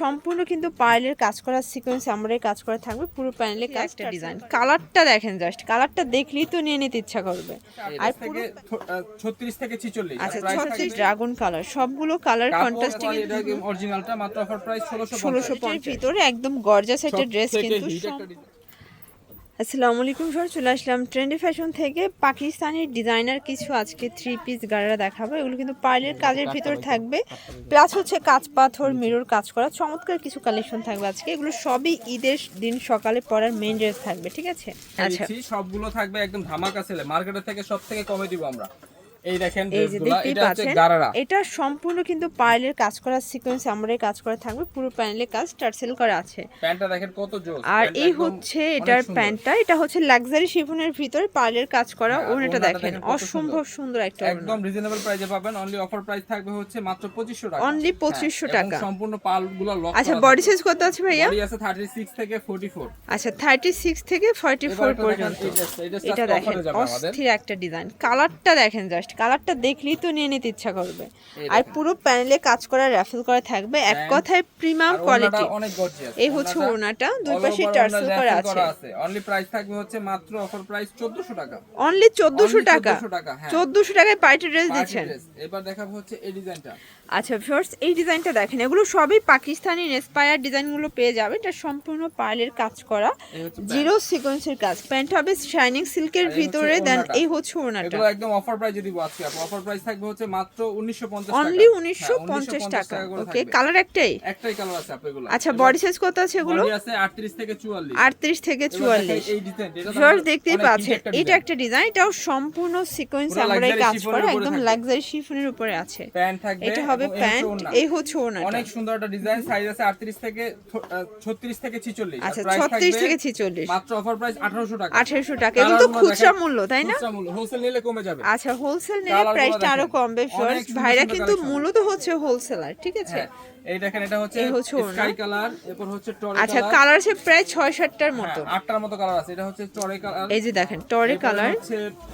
সম্পূর্ণ কিন্তু পার্লের কাজ করার সিকোয়েন্স আমরাই কাজ করা থাকবে পুরো প্যানেলে কাজটা ডিজাইন কালারটা দেখেন জাস্ট কালারটা দেখলেই তো নিয়ে নিতে ইচ্ছা করবে। আর পুরো ছত্রিশ থেকে ছিচল্লিশ আচ্ছা ছত্রিশ ড্রাগন কালার সবগুলো কালার কন্ট্রাস্টিং অরিজিনালটা মাত্র অফার প্রাইস ষোলোশো ষোলোশো পঞ্চাশ ভিতরে একদম গর্জাস একটা ড্রেস কিন্তু আসসালামু আলাইকুম সবাই, চলে আসলাম ট্রেন্ডি ফ্যাশন থেকে। পাকিস্তানের ডিজাইনার কিছু আজকে থ্রি পিস গাড়িরা দেখাবো। এগুলো কিন্তু পার্লের কাজের ভিতর থাকবে। প্লাস হচ্ছে কাঁচ পাথর মিরর কাজ করা, চমৎকার কিছু কালেকশন থাকবে আজকে। এগুলো সবই ঈদের দিন সকালে পরার মেন ড্রেস থাকবে, ঠিক আছে? আচ্ছা। সবগুলো থাকবে একদম ধামাকা সেলে মার্কেটের থেকে সব থেকে কমে দিব আমরা। এই দেখেন এই যে দেখতেই এটা পাচ্ছেন এটা সম্পূর্ণ কিন্তু পার্লের কাজ করা সিকোয়েন্স আমরাই কাজ করা থাকবে পুরো প্যানেলে কাজ টার্সেল করা আছে। প্যান্টটা দেখেন কত জোস আর এই হচ্ছে এটার প্যান্টটা এটা হচ্ছে লাক্সারি শিফনের ভিতরে পার্লের কাজ করা হ্যাঁ, ওনাটা দেখেন অসম্ভব সুন্দর একটা একদম রিজনেবল প্রাইসে পাবেন অনলি অফার প্রাইস থাকবে হচ্ছে মাত্র 2500 টাকা। 2500 হ্যাঁ, টাকা। সম্পূর্ণ পালগুলো লক আচ্ছা বডি সাইজ কত আছে ভাইয়া? বডি আছে 36 থেকে 44 আচ্ছা থার্টি সিক্স থেকে ফর্টি ফোর এবার একটা দেখেন, পর্যন্ত। এটা দেখেন। অস্থির একটা ডিজাইন কালারটা দেখেন জাস্ট কালারটা দেখলেই তো নিয়ে নিতে ইচ্ছা করবে। আর পুরো প্যানেলে কাজ করা র্যাফেল করা থাকবে। এক কথায় প্রিমিয়াম কোয়ালিটি এই হচ্ছে ওড়নাটা দুই পাশে টার্সেল করা আছে। অনলি প্রাইস থাকবে হচ্ছে মাত্র অফার প্রাইস 1400 টাকা। অনলি চোদ্দশো Only টাকা। 1400 টাকা, হ্যাঁ। টাকায় পার্টি ড্রেস দিচ্ছেন। এবার দেখাবো হচ্ছে এই ডিজাইনটা আচ্ছা ফার্স্ট এই ডিজাইনটা দেখেন। এগুলো সবই পাকিস্তানি ইন্সপায়ার ডিজাইনগুলো পেয়ে যাবে এটা সম্পূর্ণ পার্লের কাজ করা। জিরো সিকোয়েন্সের কাজ। প্যান্ট হবে শাইনিং সিল্কের ভিতরে দেন এই হচ্ছে এগুলো একদম অফার প্রাইসে দিব আজকে অফার প্রাইস থাকবে হচ্ছে মাত্র 1950 টাকা। অনলি হ্যাঁ, উনিশশো পঞ্চাশ টাকা। ওকে কালার একটাই? একটাই কালার আছে আচ্ছা বডি সাইজ কত আছে এগুলো? বডি আছে 38 থেকে 44 আটত্রিশ থেকে এবার চুয়াল্লিশ। দেখেন এই ডিজাইন দেখতেই পাচ্ছেন। এটা একটা ডিজাইন এটাও সম্পূর্ণ সিকোয়েন্স luxury কাজ করা একদম লাক্সারি শিফনের উপরে আছে। প্যান্ট থাকবে এটা হবে প্যান্ট। এই হচ্ছে ওড়নাটা। অনেক সুন্দর একটা ডিজাইন সাইজ আছে 38 থেকে 36 থেকে 46 আচ্ছা price ছত্রিশ থাকবে থেকে ছিচল্লিশ। মাত্র অফার প্রাইস 1800 টাকা। আঠারোশো টাকা। এগুলো তো খুচরা মূল্য তাই না? খুচরা মূল্য। হোলসেল নিলে কমে যাবে। আচ্ছা হোলসেল নিলে কালারগুলো প্রাইসটা আরও কম কমবে ফার্স্ট ভাইরা কিন্তু মূলত হচ্ছে হোলসেলার ঠিক আছে? হ্যাঁ, এই দেখেন এটা হচ্ছে। স্কাই কালার এরপর হচ্ছে টরে আচ্ছা কালার কালার আছে প্রায় ছয় সাতটার মতো। হ্যাঁ, আটটার মতো কালার আছে। এটা হচ্ছে টরে কালার এই যে দেখেন টরে কালার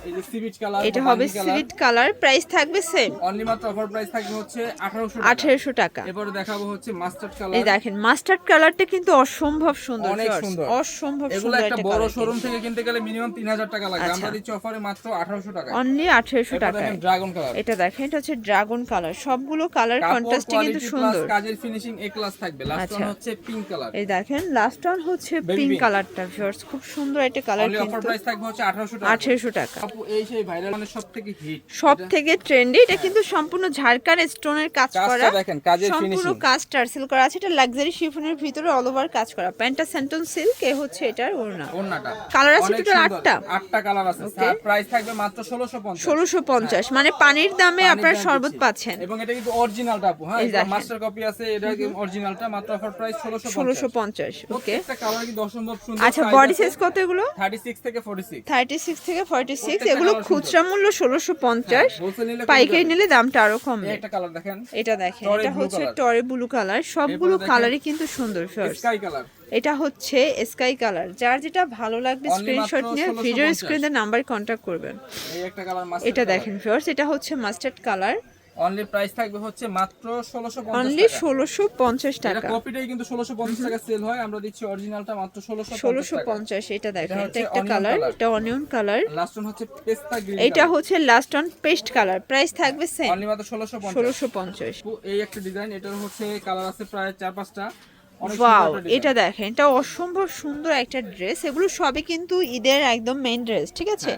এই যে সিভিট কালার এটা হবে সুইট কালার প্রাইস থাকবে সেম অনলি মাত্র অফার প্রাইস থাকবে হচ্ছে 1800 টাকা। টাকা। এরপরে দেখাবো হচ্ছে মাস্টার্ড এই দেখেন মাস্টার্ড কালারটা কিন্তু অসম্ভব সুন্দর অনেক সুন্দর। অসম্ভব সুন্দর একটা একটা বড় শোরুম থেকে কিনতে গেলে মিনিমাম 3000 টাকা লাগে আচ্ছা। আমরা দিচ্ছি অফারে মাত্র 1800 টাকা অনলি আঠেরোশো এরপর টাকায়। দেখেন ড্রাগন কালার এটা দেখেন এটা হচ্ছে ড্রাগন কালার সবগুলো কালার কন্ট্রাস্টে কিন্তু সুন্দর। কাজের ফিনিশিং এ ক্লাস থাকবে। লাস্ট আচ্ছা। ওয়ান হচ্ছে পিঙ্ক কালার এই দেখেন লাস্ট ওয়ান হচ্ছে পিঙ্ক কালারটা ভিউয়ার্স খুব সুন্দর একটা কালার অনলি অফার প্রাইস থাকবে হচ্ছে 1800 টাকা। আঠেরোশো টাকা। আপু এই সেই ভাইরাল মানে সবথেকে হিট সব থেকে ট্রেন্ডি এটা কিন্তু সম্পূর্ণ ঝাড়খান স্টোনের কাজ কাজটা করা। দেখেন, কাজের ফিনিশিং সম্পূর্ণ। কাজ টার্সেল করা আছে। এটা লাক্সারি শিফনের ভিতরে অল ওভার কাজ করা। প্যান্টটা সেন্টন সিল্ক এ হচ্ছে এটার ওড়না। ওন্নাটা কালার আছে টোটাল সুন্দর। আটটা। আটটা কালার আছে। স্যার প্রাইস থাকবে মাত্র 1650 ষোলোশো পঞ্চাশ। মানে পানির দামে পানির আপনার শরবত পাচ্ছেন। এবং এটা কিন্তু অরিজিনালটা আপু। হ্যাঁ মাস্টার কপি আছে এটা অরিজিনালটা মাত্র অফার প্রাইস 1650 পঞ্চাশ। ওকে প্রত্যেকটা কালার কিন্তু অসম্ভব সুন্দর আচ্ছা বডি সাইজ কত এগুলো? 36 থেকে 46 থার্টি সিক্স থেকে ফর্টি সিক্স প্রত্যেকটা এগুলো colour খুচরা মূল্য ষোলোশো পঞ্চাশ। হোলসেল নিলে কমে পাইকারি নিলে দামটা আরও কমবে। একটা কালার দেখেন। এটা দেখেন এটা হচ্ছে টরে ব্লু কালার সবগুলো কালারই কিন্তু সুন্দর স্কাই কালার এটা হচ্ছে স্কাই কালার যার যেটা ভালো লাগবে স্ক্রিনশট নিয়ে 1650 ভিডিও স্ক্রিনের নাম্বার কন্ট্যাক্ট করবেন। এই একটা কালার মাস্টার এটা দেখেন ফার্স্ট এটা হচ্ছে মাস্টার্ড কালার অনলি প্রাইস থাকবে হচ্ছে মাত্র 1650 অনলি টাকা। ষোলোশো পঞ্চাশ টাকা। কপিটাই কিন্তু 1650 টাকা সেল হয়। আমরা দিচ্ছি অরিজিনালটা মাত্র 1650 ষোলোশো টাকা। পঞ্চাশ এটা দেখেন এটা একটা কালার এটা অনিয়ন কালার লাস্ট ওয়ান হচ্ছে পেস্তা গ্রিন এটা হচ্ছে last on paste colour price থাকবে সেম অনলি মাত্র 1650 ষোলোশো পঞ্চাশ। এই একটা ডিজাইন এটার হচ্ছে কালার আছে প্রায় চার পাঁচটা। অনেক ওয়াও এটা দেখেন এটা অসম্ভব সুন্দর একটা ড্রেস এগুলো সবই কিন্তু ঈদের একদম মেইন ড্রেস ঠিক আছে?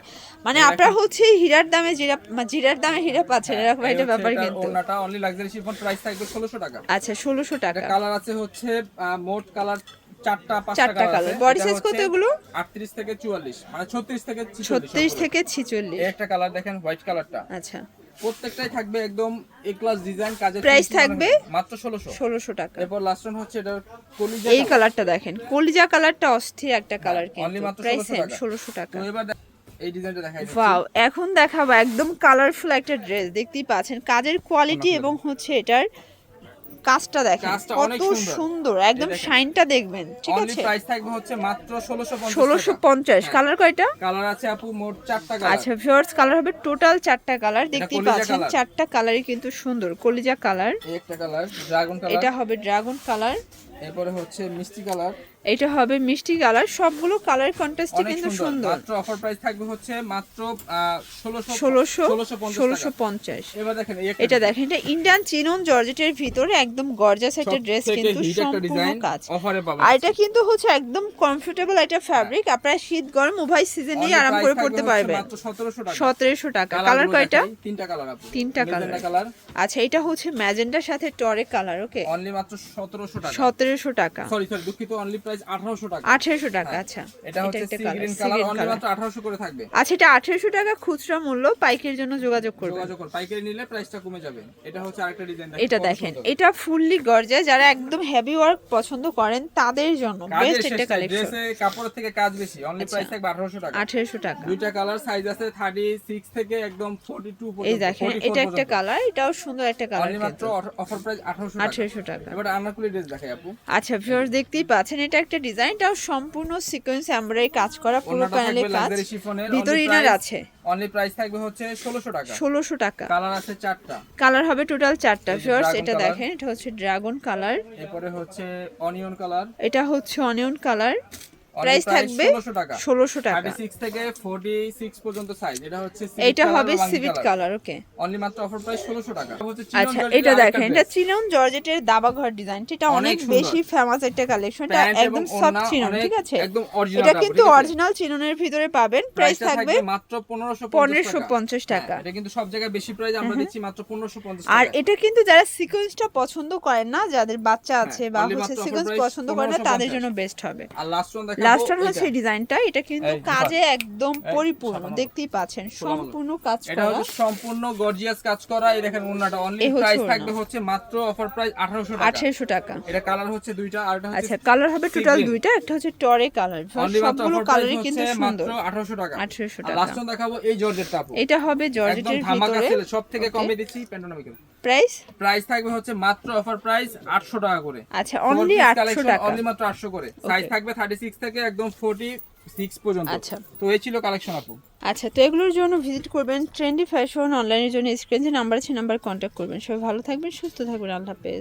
মানে আপনারা হচ্ছে হীরার দামে জিরা জিরার দামে হীরা পাচ্ছেন এরকম একটা ব্যাপার কিন্তু। ওনাটা অনলি লাক্সারি শিফন প্রাইস থাকবে 1600 টাকা। আচ্ছা ষোলোশো টাকা। কালার আছে হচ্ছে মোট কালার চারটা পাঁচটা চারটা কালার colour। আছে। Body এটা size কত এগুলো? 38 থেকে 44 মানে 36 থেকে 46 ছত্রিশ থেকে একটা কালার দেখেন হোয়াইট কালারটা আচ্ছা। প্রত্যেকটাই থাকবে একদম এ ক্লাস ডিজাইন কাজের প্রাইস থাকবে? মাত্র 1600 1600 টাকা। এরপর লাস্ট ওয়ান হচ্ছে এটা কলিজা এই কালারটা দেখেন। কলিজা কালারটা অস্থির একটা কালার only কিন্তু। মাত্র প্রাইস 1600 টাকা। ষোলোশো টাকা। তো এবার দেখ- এই ডিজাইনটা দেখাই ওয়াও এখন দেখাবো একদম কালারফুল একটা ড্রেস দেখতেই পাচ্ছেন কাজের কোয়ালিটি এবং হচ্ছে এটার কাজটা দেখেন কত সুন্দর। একদম শাইনটা দেখবেন ঠিক আছে? প্রাইস থাকবে হচ্ছে মাত্র 1650 ষোলোশো পঞ্চাশ হ্যাঁ। কালার কয়টা? কালার আছে আপু মোট চারটা কালার। আচ্ছা ভিউয়ার্স কালার হবে টোটাল চারটা কালার দেখতেই পাচ্ছেন colour। চারটা কালারই কিন্তু সুন্দর কলিজা কালার। একটা কালার ড্রাগন কালার। এটা হবে ড্রাগন কালার। এরপরে হচ্ছে মিষ্টি কালার। এটা হবে মিষ্টি কালার। সবগুলো কালার কন্ট্রাস্টই কিন্তু সুন্দর। মাত্র অফার প্রাইস থাকবে হচ্ছে মাত্র ষোলোশো ষোলোশো ষোলোশো ষোলোশো পঞ্চাশ পঞ্চাশ। এবার দেখেন এটা দেখেন এটা ইন্ডিয়ান চিনন জর্জেটের ভিতরে একদম গর্জাস একটা ড্রেস কিন্তু সম্পূর্ণ কাজ অফারে পাবেন। আর এটা কিন্তু হচ্ছে একদম কমফোর্টেবল একটা ফ্যাব্রিক আপনারা শীত গরম উভয় সিজনেই আরাম করে পড়তে পারবেন। মাত্র 1700 টাকা। সতেরোশো টাকা। কালার কয়টা? তিনটা কালার আপু। তিনটা কালার আচ্ছা এটা হচ্ছে ম্যাজেন্ডার সাথে টরে কালার ওকে অনলি মাত্র 1700 টাকা। সতেরোশো টাকা। সরি সরি দুঃখিত অনলি প্রাইস 1800 টাকা। আঠেরোশো টাকা আচ্ছা। এটা হচ্ছে sea colour green colour only মাত্র 1800 করে থাকবে। আচ্ছা এটা আঠেরোশো টাকা খুচরা মূল্য পাইকের জন্য যোগাযোগ করবেন। যোগাযোগ করুন। পাইকারি নিলে প্রাইসটা কমে যাবে। এটা হচ্ছে আরেকটা ডিজাইন এটা দেখেন এটা ফুললি গর্জা যারা একদম হেভি ওয়ার্ক পছন্দ করেন তাদের জন্য বেস্ট একটা কালেকশন ড্রেসে কাপড়ের থেকে কাজ বেশি। অনলি আচ্ছা। প্রাইস থাকবে 1800 টাকা। আঠেরোশো টাকা। দুইটা কালার সাইজ আছে 36 থেকে একদম 42 পর্যন্ত এই দেখেন এটা একটা কালার এটাও সুন্দর একটা কালার অনলি মাত্র অফার প্রাইস 1800 টাকা। আঠেরোশো টাকা। এবার আনারকুলি ড্রেস দেখাই আপু। আচ্ছা ভিউয়ার্স দেখতেই পাচ্ছেন এটা একটা ডিজাইন এটাও সম্পূর্ণ সিকোয়েন্স এমব্রয়ডারি কাজ করা পুরো প্যানেলে কাজ। ভিতর ইনার আছে। অনলি প্রাইস থাকবে হচ্ছে 1600 টাকা। 1600 টাকা। কালার আছে চারটা। কালার হবে টোটাল চারটা ফিওর্স ভিউয়ার্স এটা দেখেন এটা হচ্ছে ড্রাগন কালার এরপরে হচ্ছে অনিয়ন কালার এটা হচ্ছে অনিয়ন কালার প্রাইস থাকবে 1600 টাকা। 36 থেকে 46 পর্যন্ত সাইজ এটা হচ্ছে এটা হবে সিভিট কালার ওকে অনলি মাত্র অফার প্রাইস 1600 টাকা। আচ্ছা এটা দেখেন এটা চিনন জর্জেটের দাবাঘর ডিজাইন এটা অনেক বেশি ফেমাস একটা কালেকশন এটা একদম সফট চিনন ঠিক আছে? একদম original এটা কিন্তু অরিজিনাল চিননের ভিতরে পাবেন। প্রাইস থাকবে মাত্র 1550 1550 টাকা। হ্যাঁ, এটা কিন্তু সব জায়গায় বেশি প্রাইস আমরা দিচ্ছি মাত্র 1550 আর এটা কিন্তু যারা সিকোয়েন্সটা পছন্দ করেন না যাদের বাচ্চা আছে বা হ্যাঁ, হচ্ছে সিকোয়েন্স পছন্দ করে না তাদের জন্য বেস্ট হবে। আর লাস্ট ওয়ান দেখাবো লাস্ট ওয়ান এইটা। হচ্ছে ডিজাইনটা এটা কিন্তু কাজে একদম পরিপূর্ণ দেখতেই পাচ্ছেন সম্পূর্ণ কাজ এটা হচ্ছে সম্পূর্ণ গর্জিয়াস কাজ করা। এই দেখেন ওন্নাটা অনলি প্রাইস থাকবে হচ্ছে মাত্র অফার প্রাইস 1800 টাকা। আঠেরোশো টাকা। এটা কালার হচ্ছে দুইটা আর এটা আচ্ছা কালার হবে টোটাল দুইটা একটা হচ্ছে টরে কালার সবগুলো কালারই কিন্তু হচ্ছে মাত্র 1800 টাকা। 1800 টাকা। লাস্ট দেখাবো এই জর্জেটটা এটা হবে একদম জর্জেটের ধামাকা ভিতরে। সেল সব থেকে. কমে দিচ্ছি প্যান্টোনামিক্যাল প্রাইস প্রাইস থাকবে হচ্ছে মাত্র অফার প্রাইস 800 টাকা করে। আচ্ছা অনলি আটশো টাকা। অনলি মাত্র 800 করে। সাইজ থাকবে 36 থেকে একদম 46 পর্যন্ত। আচ্ছা। তো এই ছিল কালেকশন আপু। আচ্ছা তো এগুলোর জন্য ভিজিট করবেন ট্রেন্ডি ফ্যাশন অনলাইনের জন্য স্ক্রিনে নাম্বার আছে নাম্বার কন্ট্যাক্ট করবেন। সবাই ভালো থাকবেন সুস্থ থাকবেন আল্লাহ হাফেজ।